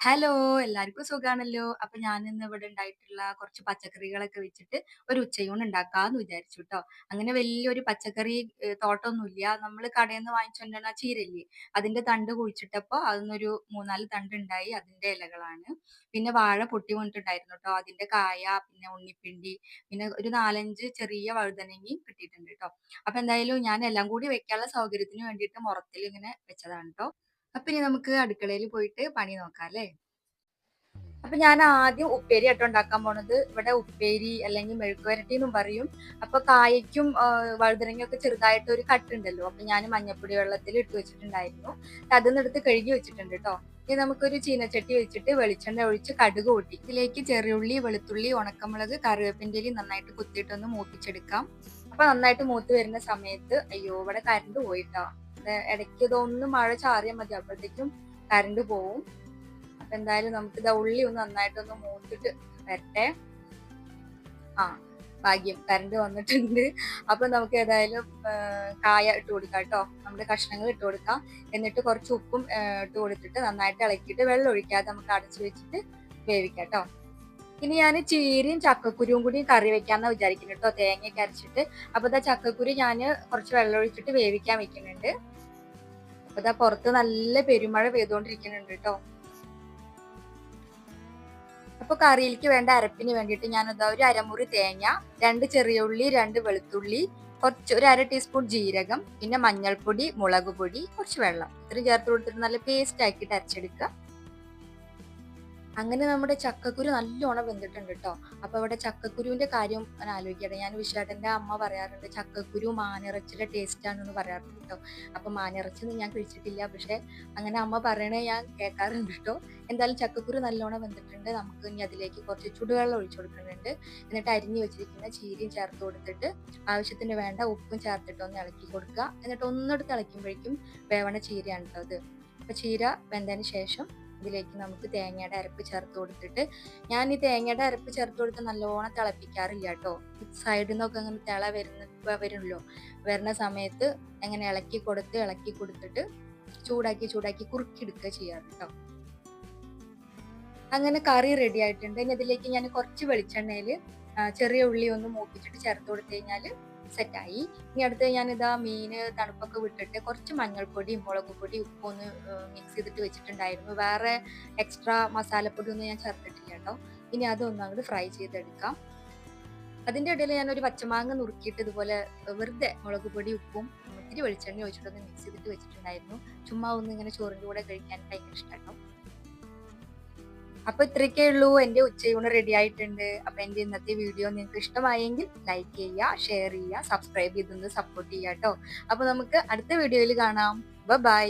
Hello എല്ലാവർക്കും സുഖാണല്ലോ. അപ്പൊ ഞാൻ ഇന്ന് ഇവിടെ ഉണ്ടായിട്ടുള്ള കുറച്ച് പച്ചക്കറികളൊക്കെ വെച്ചിട്ട് ഒരു ഉച്ചയൂണ് ഉണ്ടാക്കാന്ന് വിചാരിച്ചു കേട്ടോ അങ്ങനെ വലിയൊരു പച്ചക്കറി തോട്ടമൊന്നുമില്ല നമ്മൾ കടയിൽ നിന്ന് വാങ്ങിച്ചുകൊണ്ടാണ് ചീരല്ലേ അതിന്റെ തണ്ട് കുഴിച്ചിട്ടപ്പോ അതിന്നൊരു മൂന്നാൽ തണ്ട് ഉണ്ടായി. അതിന്റെ ഇലകളാണ്. പിന്നെ വാഴ പൊട്ടി വന്നിട്ടുണ്ടായിരുന്നു കേട്ടോ അതിന്റെ കായ പിന്നെ ഉണ്ണിപ്പിണ്ടി പിന്നെ ഒരു നാലഞ്ച് ചെറിയ വഴുതനങ്ങി കിട്ടിയിട്ടുണ്ട് കേട്ടോ അപ്പൊ എന്തായാലും ഞാൻ എല്ലാം കൂടി വെക്കാനുള്ള സൗകര്യത്തിന് വേണ്ടിയിട്ട് മുറത്തിൽ ഇങ്ങനെ വെച്ചതാണ് കേട്ടോ അപ്പൊ ഇനി നമുക്ക് അടുക്കളയിൽ പോയിട്ട് പണി നോക്കാം അല്ലേ? അപ്പൊ ഞാൻ ആദ്യം ഉപ്പേരി ആട്ടോ ഉണ്ടാക്കാൻ പോണത്. ഇവിടെ ഉപ്പേരി അല്ലെങ്കിൽ മെഴുക്കുവരട്ടി എന്നും പറയും. അപ്പൊ കായയ്ക്കും വഴുതനങ്ങ ഒക്കെ ചെറുതായിട്ട് ഒരു കട്ടുണ്ടല്ലോ അപ്പൊ ഞാൻ മഞ്ഞപ്പൊടി വെള്ളത്തിൽ ഇട്ട് വെച്ചിട്ടുണ്ടായിരുന്നു. അതിന്ന് എടുത്ത് കഴുകി വെച്ചിട്ടുണ്ട് കേട്ടോ ഇനി നമുക്കൊരു ചീനച്ചട്ടി വെച്ചിട്ട് വെളിച്ചെണ്ണ ഒഴിച്ച് കടുക് കൂട്ടി. ഇതിലേക്ക് ചെറിയുള്ളി വെളുത്തുള്ളി ഉണക്കമുളക് കറിവേപ്പിന്റെ നന്നായിട്ട് കുത്തിയിട്ടൊന്ന് മൂപ്പിച്ചെടുക്കാം. അപ്പൊ നന്നായിട്ട് മൂത്ത് വരുന്ന സമയത്ത് അയ്യോ ഇവിടെ കരണ്ട് പോയിട്ടോ ഇടയ്ക്ക് ഇതൊന്ന് മഴ ചാറിയാൽ മതി. അപ്പോഴത്തേക്കും കരണ്ട് പോവും. അപ്പൊ എന്തായാലും നമുക്ക് ഇതാ ഉള്ളി ഒന്ന് നന്നായിട്ടൊന്ന് മൂത്തിട്ട് വരട്ടെ. ആ ഭാഗ്യം. കരണ്ട് വന്നിട്ടുണ്ട്. അപ്പൊ നമുക്ക് ഏതായാലും കായ ഇട്ട് കൊടുക്കാം കേട്ടോ. നമ്മുടെ കഷ്ണങ്ങൾ ഇട്ട് കൊടുക്കാം. എന്നിട്ട് കുറച്ച് ഉപ്പും ഇട്ട് കൊടുത്തിട്ട് നന്നായിട്ട് ഇളക്കിയിട്ട് വെള്ളം ഒഴിക്കാതെ നമുക്ക് അടച്ചു വെച്ചിട്ട് വേവിക്കാം കേട്ടോ. ഇനി ഞാൻ ചീരയും ചക്കക്കുരിയും കൂടി കറി വെക്കാന്ന് വിചാരിക്കുന്നു കേട്ടോ തേങ്ങയൊക്കെ അരച്ചിട്ട്. അപ്പൊ ഇതാ ചക്കക്കുരി ഞാൻ കുറച്ച് വെള്ളം ഒഴിച്ചിട്ട് വേവിക്കാൻ വെക്കുന്നുണ്ട്. അപ്പൊ ഇതാ പുറത്ത് നല്ല പെരുമഴ പെയ്തുകൊണ്ടിരിക്കുന്നുണ്ട് കേട്ടോ അപ്പൊ കറിയിലേക്ക് വേണ്ട അരപ്പിന് വേണ്ടിയിട്ട് ഞാനിതാ ഒരു അരമുറി തേങ്ങ രണ്ട് ചെറിയ ഉള്ളി രണ്ട് വെളുത്തുള്ളി കുറച്ച് ഒരു അര ടീസ്പൂൺ ജീരകം പിന്നെ മഞ്ഞൾപ്പൊടി മുളക് പൊടി കുറച്ച് വെള്ളം. ഇത്രയും ചേർത്ത് കൊടുത്തിട്ട് നല്ല പേസ്റ്റ് ആക്കിയിട്ട് അരച്ചെടുക്കുക അങ്ങനെ നമ്മുടെ ചക്കക്കുരു നല്ലോണം വെന്തിട്ടുണ്ട് കേട്ടോ അപ്പൊ ഇവിടെ ചക്കക്കുരുവിന്റെ കാര്യം ഞാൻ ആലോചിക്കട്ടെ. ഞാൻ വിശാട്ടന്റെ അമ്മ പറയാറുണ്ട് ചക്കക്കുരു മാനിറച്ചിയുടെ ടേസ്റ്റ് ആണെന്ന് പറയാറുണ്ട് കേട്ടോ അപ്പൊ മാനിറച്ചി ഞാൻ കഴിച്ചിട്ടില്ല. പക്ഷെ അങ്ങനെ അമ്മ പറയണേ ഞാൻ കേൾക്കാറുണ്ട് കേട്ടോ എന്തായാലും ചക്കക്കുരു നല്ലോണം വെന്തിട്ടുണ്ട്. നമുക്ക് ഇനി അതിലേക്ക് കുറച്ച് ചുടുവെള്ളം ഒഴിച്ചു കൊടുക്കുന്നുണ്ട് എന്നിട്ട് അരിഞ്ഞു വെച്ചിരിക്കുന്ന ചീരയും ചേർത്ത് കൊടുത്തിട്ട് ആവശ്യത്തിന് വേണ്ട ഉപ്പും ചേർത്തിട്ട് ഒന്ന് ഇളക്കി കൊടുക്കുക. എന്നിട്ട് ഒന്നെടുത്ത് ഇളക്കുമ്പോഴേക്കും വേവണ ചീരയാണ് കേട്ടോ അത് അപ്പൊ ചീര വെന്തതിന് ശേഷം ഇതിലേക്ക് നമുക്ക് തേങ്ങയുടെ അരപ്പ് ചേർത്ത് കൊടുത്തിട്ട് ഞാൻ ഈ തേങ്ങയുടെ അരപ്പ് ചേർത്ത് കൊടുത്ത് നല്ലോണം തിളപ്പിക്കാറില്ല കേട്ടോ. സൈഡിൽ നിന്നൊക്കെ അങ്ങനെ തിള വരുന്ന വരുമല്ലോ വരുന്ന സമയത്ത് അങ്ങനെ ഇളക്കി കൊടുത്ത് ഇളക്കി കൊടുത്തിട്ട് ചൂടാക്കി ചൂടാക്കി കുറുക്കിയെടുക്കുക ചെയ്യാറ് കേട്ടോ. അങ്ങനെ കറി റെഡി ആയിട്ടുണ്ട്. ഇനി അതിലേക്ക് ഞാൻ കുറച്ച് വെളിച്ചെണ്ണയിൽ ചെറിയ ഉള്ളി ഒന്ന് മൂപ്പിച്ചിട്ട് ചേർത്ത് കൊടുത്തു കഴിഞ്ഞാൽ സെറ്റായി ഇനി അടുത്ത് ഞാനിതാ മീന് തണുപ്പൊക്കെ വിട്ടിട്ട് കുറച്ച് മഞ്ഞൾപ്പൊടി മുളക് പൊടി ഉപ്പൊന്ന് മിക്സ് ചെയ്തിട്ട് വെച്ചിട്ടുണ്ടായിരുന്നു. വേറെ എക്സ്ട്രാ മസാലപ്പൊടി ഒന്നും ഞാൻ ചേർത്തിട്ടില്ല കേട്ടോ. ഇനി അതൊന്നും അങ്ങോട്ട് ഫ്രൈ ചെയ്തെടുക്കാം. അതിന്റെ ഇടയിൽ ഞാൻ ഒരു പച്ചമാങ്ങ നുറുക്കിയിട്ട് ഇതുപോലെ വെറുതെ മുളക് പൊടി ഉപ്പും ഇത്തിരി വെളിച്ചെണ്ണ ഒഴിച്ചിട്ടൊന്ന് മിക്സ് ചെയ്തിട്ട് വെച്ചിട്ടുണ്ടായിരുന്നു. ചുമ്മാ ഒന്ന് ഇങ്ങനെ ചോറിന്റെ കൂടെ കഴിക്കാൻ ഭയങ്കര ഇഷ്ടമാട്ടോ അപ്പൊ ഇത്രയൊക്കെ ഉള്ളൂ. എന്റെ ഉച്ചയൂണ് റെഡി ആയിട്ടുണ്ട്. അപ്പൊ എന്റെ ഇന്നത്തെ വീഡിയോ നിങ്ങൾക്ക് ഇഷ്ടമായെങ്കിൽ ലൈക്ക് ചെയ്യുക ഷെയർ ചെയ്യുക സബ്സ്ക്രൈബ് ചെയ്തൊന്ന് സപ്പോർട്ട് ചെയ്യാട്ടോ അപ്പൊ നമുക്ക് അടുത്ത വീഡിയോയിൽ കാണാം. ബൈ